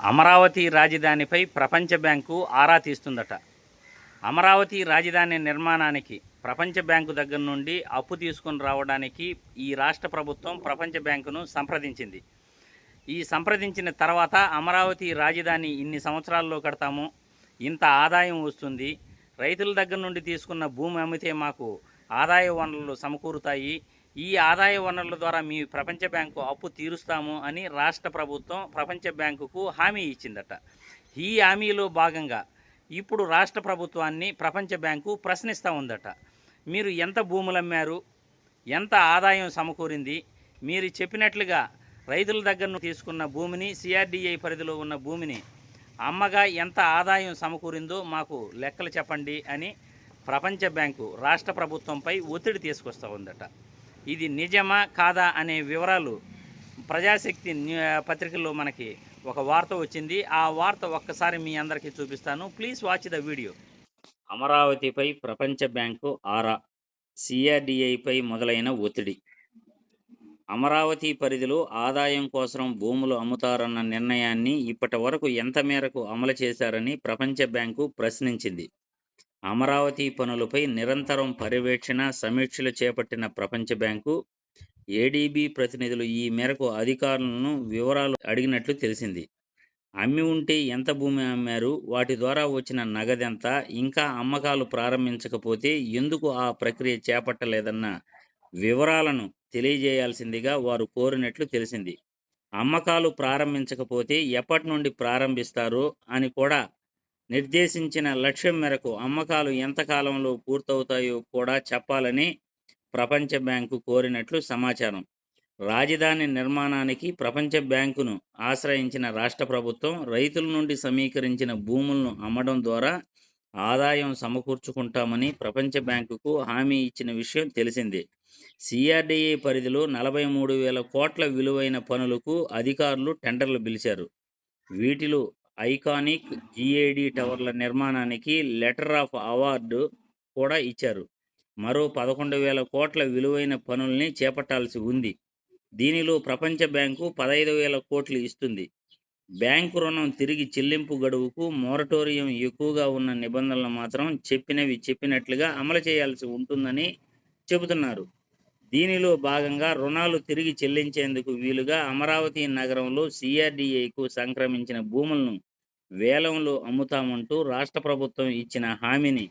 అమరావతి రాజధానిపై ప్రపంచ బ్యాంకు ఆరా తీస్తుందట. అమరావతి రాజధాని నిర్మాణానికి ప్రపంచ బ్యాంకు దగ్గర నుండి అప్పు తీసుకొని రావడానికి ఈ రాష్ట్ర ప్రభుత్వం ప్రపంచ బ్యాంకును సంప్రదించింది. ఈ సంప్రదించిన తర్వాత అమరావతి రాజధాని ఇన్ని సంవత్సరాల్లో కడతాము ఇంత ఆదాయం వస్తుంది. రైతుల దగ్గర నుండి తీసుకున్న భూమి అమ్మితే మాకు ఆదాయ వనరులు సమకూరుతాయి. ఈ ఆదాయ వనరుల ద్వారా మీ ప్రపంచ బ్యాంకు అప్పు తీరుస్తాము అని రాష్ట్ర ప్రభుత్వం ప్రపంచ బ్యాంకుకు హామీ ఇచ్చిందట. ఈ హామీలో భాగంగా ఇప్పుడు రాష్ట్ర ప్రభుత్వాన్ని ప్రపంచ బ్యాంకు ప్రశ్నిస్తూ ఉందట. మీరు ఎంత భూములు అమ్మారు ఎంత ఆదాయం సమకూరింది? మీరు చెప్పినట్లుగా రైతుల దగ్గర తీసుకున్న భూమిని సిఆర్డిఐ పరిధిలో ఉన్న భూమిని అమ్మగా ఎంత ఆదాయం సమకూరిందో మాకు లెక్కలు చెప్పండి అని ప్రపంచ బ్యాంకు రాష్ట్ర ప్రభుత్వంపై ఒత్తిడి తీసుకొస్తూ ఉందట. ఇది నిజమా కాదా అనే వివరాలు ప్రజాశక్తి న్యూ- పత్రికల్లో మనకి ఒక వార్త వచ్చింది. ఆ వార్త ఒక్కసారి మీ అందరికీ చూపిస్తాను. Please watch the video. అమరావతిపై ప్రపంచ బ్యాంకు ఆరా సిఆర్డిఐపై మొదలైన ఒత్తిడి. అమరావతి పరిధిలో ఆదాయం కోసం భూములు అమ్ముతారన్న నిర్ణయాన్ని ఇప్పటి వరకు ఎంత మేరకు అమలు చేశారని ప్రపంచ బ్యాంకు ప్రశ్నించింది. అమరావతి పనులపై నిరంతరం పర్యవేక్షణ సమీక్షలు చేపట్టిన ప్రపంచ బ్యాంకు ఏడీబీ ప్రతినిధులు ఈ మేరకు అధికారులను వివరాలు అడిగినట్లు తెలిసింది. అమ్మి ఉంటే ఎంత భూమి అమ్మారు? వాటి ద్వారా వచ్చిన నగదెంత? ఇంకా అమ్మకాలు ప్రారంభించకపోతే ఎందుకు ఆ ప్రక్రియ చేపట్టలేదన్న వివరాలను తెలియజేయాల్సిందిగా వారు కోరినట్లు తెలిసింది. అమ్మకాలు ప్రారంభించకపోతే ఎప్పటి నుండి ప్రారంభిస్తారు? అని కూడా నిర్దేశించిన లక్ష్యం మేరకు అమ్మకాలు ఎంత కాలంలో పూర్తవుతాయో కూడా చెప్పాలని ప్రపంచ బ్యాంకు కోరినట్లు సమాచారం. రాజధాని నిర్మాణానికి ప్రపంచ బ్యాంకును ఆశ్రయించిన రాష్ట్ర ప్రభుత్వం రైతుల నుండి సమీకరించిన భూములను అమ్మడం ద్వారా ఆదాయం సమకూర్చుకుంటామని ప్రపంచ బ్యాంకుకు హామీ ఇచ్చిన విషయం తెలిసిందే. సిఆర్డిఏ పరిధిలో నలభై మూడు వేల కోట్ల విలువైన పనులకు అధికారులు టెండర్లు పిలిచారు. వీటిలో ఐకానిక్ జిఏడి టవర్ల నిర్మాణానికి లెటర్ ఆఫ్ అవార్డు కూడా ఇచ్చారు. మరో పదకొండు వేల కోట్ల విలువైన పనుల్ని చేపట్టాల్సి ఉంది. దీనిలో ప్రపంచ బ్యాంకు పదహైదు వేల కోట్లు ఇస్తుంది. బ్యాంకు రుణం తిరిగి చెల్లింపు గడువుకు మోరటోరియం ఎక్కువగా ఉన్న నిబంధనలు మాత్రం చెప్పినవి చెప్పినట్లుగా అమలు చేయాల్సి ఉంటుందని చెబుతున్నారు. దీనిలో భాగంగా రుణాలు తిరిగి చెల్లించేందుకు వీలుగా అమరావతి నగరంలో సిఆర్డిఏకు సంక్రమించిన భూములను వేలంలో అమ్ముతామంటూ రాష్ట్ర ప్రభుత్వం ఇచ్చిన హామీని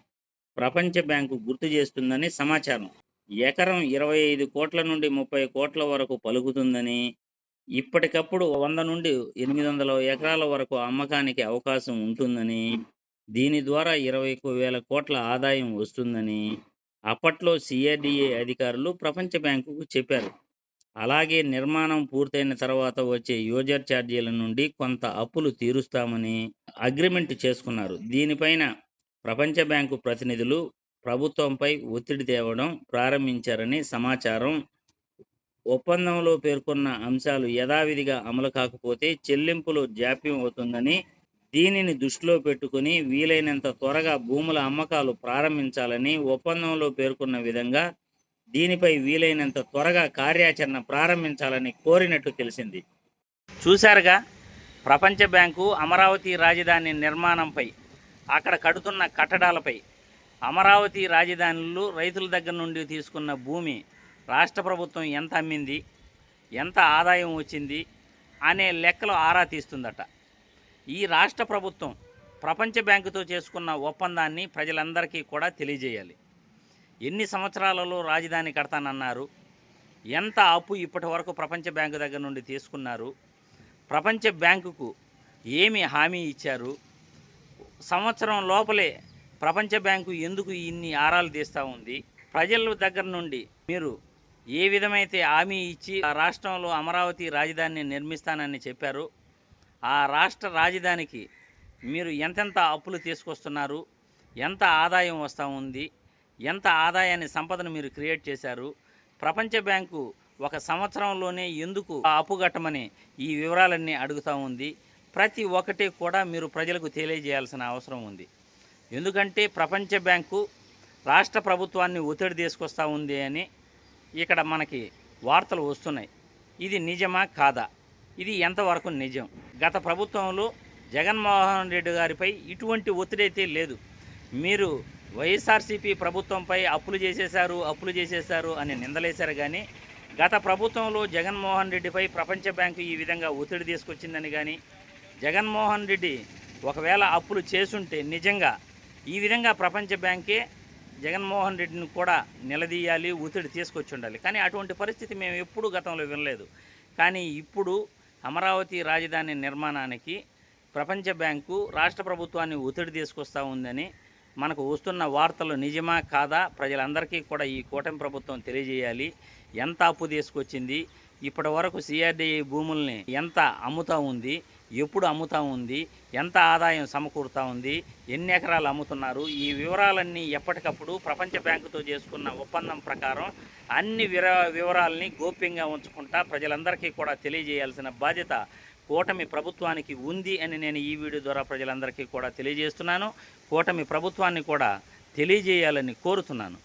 ప్రపంచ బ్యాంకు గుర్తు చేస్తుందని సమాచారం. ఎకరం ఇరవై ఐదు కోట్ల నుండి ముప్పై కోట్ల వరకు పలుకుతుందని ఇప్పటికప్పుడు వంద నుండి ఎనిమిది వందల ఎకరాల వరకు అమ్మకానికి అవకాశం ఉంటుందని దీని ద్వారా ఇరవై వేల కోట్ల ఆదాయం వస్తుందని అప్పట్లో సిఆర్డిఏ అధికారులు ప్రపంచ బ్యాంకుకు చెప్పారు. అలాగే నిర్మాణం పూర్తయిన తర్వాత వచ్చే యూజర్ ఛార్జీల నుండి కొంత అప్పులు తీరుస్తామని అగ్రిమెంట్ చేసుకున్నారు. దీనిపైన ప్రపంచ బ్యాంకు ప్రతినిధులు ప్రభుత్వంపై ఒత్తిడి తేవడం ప్రారంభించారని సమాచారం ఒప్పందంలో పేర్కొన్న అంశాలు యథావిధిగా అమలు కాకపోతే చెల్లింపులు జాప్యం అవుతుందని దీనిని దృష్టిలో పెట్టుకుని వీలైనంత త్వరగా భూముల అమ్మకాలు ప్రారంభించాలని ఒప్పందంలో పేర్కొన్న విధంగా దీనిపై వీలైనంత త్వరగా కార్యాచరణ ప్రారంభించాలని కోరినట్లు తెలిసింది. చూశారుగా ప్రపంచ బ్యాంకు అమరావతి రాజధాని నిర్మాణంపై అక్కడ కడుతున్న కట్టడాలపై అమరావతి రాజధానులు రైతుల దగ్గర నుండి తీసుకున్న భూమి రాష్ట్ర ప్రభుత్వం ఎంత అమ్మింది ఎంత ఆదాయం వచ్చింది అనే లెక్కలు ఆరా తీస్తుందట. ఈ రాష్ట్ర ప్రభుత్వం ప్రపంచ బ్యాంకుతో చేసుకున్న ఒప్పందాన్ని ప్రజలందరికీ కూడా తెలియజేయాలి. ఎన్ని సంవత్సరాలలో రాజధాని కడతానన్నారు? ఎంత అప్పు ఇప్పటి వరకు ప్రపంచ బ్యాంకు దగ్గర నుండి తీసుకున్నారు? ప్రపంచ బ్యాంకుకు ఏమి హామీ ఇచ్చారు? సంవత్సరం లోపలే ప్రపంచ బ్యాంకు ఎందుకు ఇన్ని ఆరాలు తీస్తూ ఉంది? ప్రజల దగ్గర నుండి మీరు ఏ విధమైతే హామీ ఇచ్చి ఆ రాష్ట్రంలో అమరావతి రాజధానిని నిర్మిస్తానని చెప్పారు? ఆ రాష్ట్ర రాజధానికి మీరు ఎంతెంత అప్పులు తీసుకొస్తున్నారు? ఎంత ఆదాయం వస్తూ ఉంది? ఎంత ఆదాయాన్ని సంపదను మీరు క్రియేట్ చేశారు? ప్రపంచ బ్యాంకు ఒక సంవత్సరంలోనే ఎందుకు ఆ అప్పు కట్టమని ఈ వివరాలన్నీ అడుగుతూ ఉంది. ప్రతి ఒక్కటి కూడా మీరు ప్రజలకు తెలియజేయాల్సిన అవసరం ఉంది. ఎందుకంటే ప్రపంచ బ్యాంకు రాష్ట్ర ప్రభుత్వాన్ని ఒత్తిడి తీసుకొస్తూ ఉంది అని ఇక్కడ మనకి వార్తలు వస్తున్నాయి. ఇది నిజమా కాదా? ఇది ఎంతవరకు నిజం? గత ప్రభుత్వంలో జగన్మోహన్ రెడ్డి గారిపై ఇటువంటి ఒత్తిడి అయితే లేదు. మీరు వైఎస్ఆర్సీపీ ప్రభుత్వంపై అప్పులు చేసేశారు అప్పులు చేసేశారు అని నిందలేశారు కానీ గత ప్రభుత్వంలో జగన్మోహన్ రెడ్డిపై ప్రపంచ బ్యాంకు ఈ విధంగా ఒత్తిడి తీసుకొచ్చిందని కానీ జగన్మోహన్ రెడ్డి ఒకవేళ అప్పులు చేసుంటే నిజంగా ఈ విధంగా ప్రపంచ బ్యాంకే జగన్మోహన్ రెడ్డిని కూడా నిలదీయాలి ఒత్తిడి తీసుకొచ్చి ఉండాలి. కానీ అటువంటి పరిస్థితి మేము ఎప్పుడూ గతంలో వినలేదు. కానీ ఇప్పుడు అమరావతి రాజధాని నిర్మాణానికి ప్రపంచ బ్యాంకు రాష్ట్ర ప్రభుత్వాన్ని ఒత్తిడి తీసుకొస్తూ ఉందని మనకు వస్తున్న వార్తలు నిజమా కాదా? ప్రజలందరికీ కూడా ఈ కూటమి ప్రభుత్వం తెలియజేయాలి. ఎంత అప్పు తీసుకొచ్చింది? ఇప్పటి వరకు సిఆర్డీఐ భూముల్ని ఎంత అమ్ముతా ఉంది ఎప్పుడు అమ్ముతా ఉంది ఎంత ఆదాయం సమకూరుతూ ఉంది ఎన్ని ఎకరాలు అమ్ముతున్నారు ఈ వివరాలన్నీ ఎప్పటికప్పుడు ప్రపంచ బ్యాంకుతో చేసుకున్న ఒప్పందం ప్రకారం అన్ని విర వివరాలని గోప్యంగా ఉంచుకుంటా ప్రజలందరికీ కూడా తెలియజేయాల్సిన బాధ్యత కూటమి ప్రభుత్వానికి ఉంది అని నేను ఈ వీడియో ద్వారా ప్రజలందరికీ కూడా తెలియజేస్తున్నాను. కూటమి ప్రభుత్వాన్ని కూడా తెలియజేయాలని కోరుతున్నాను.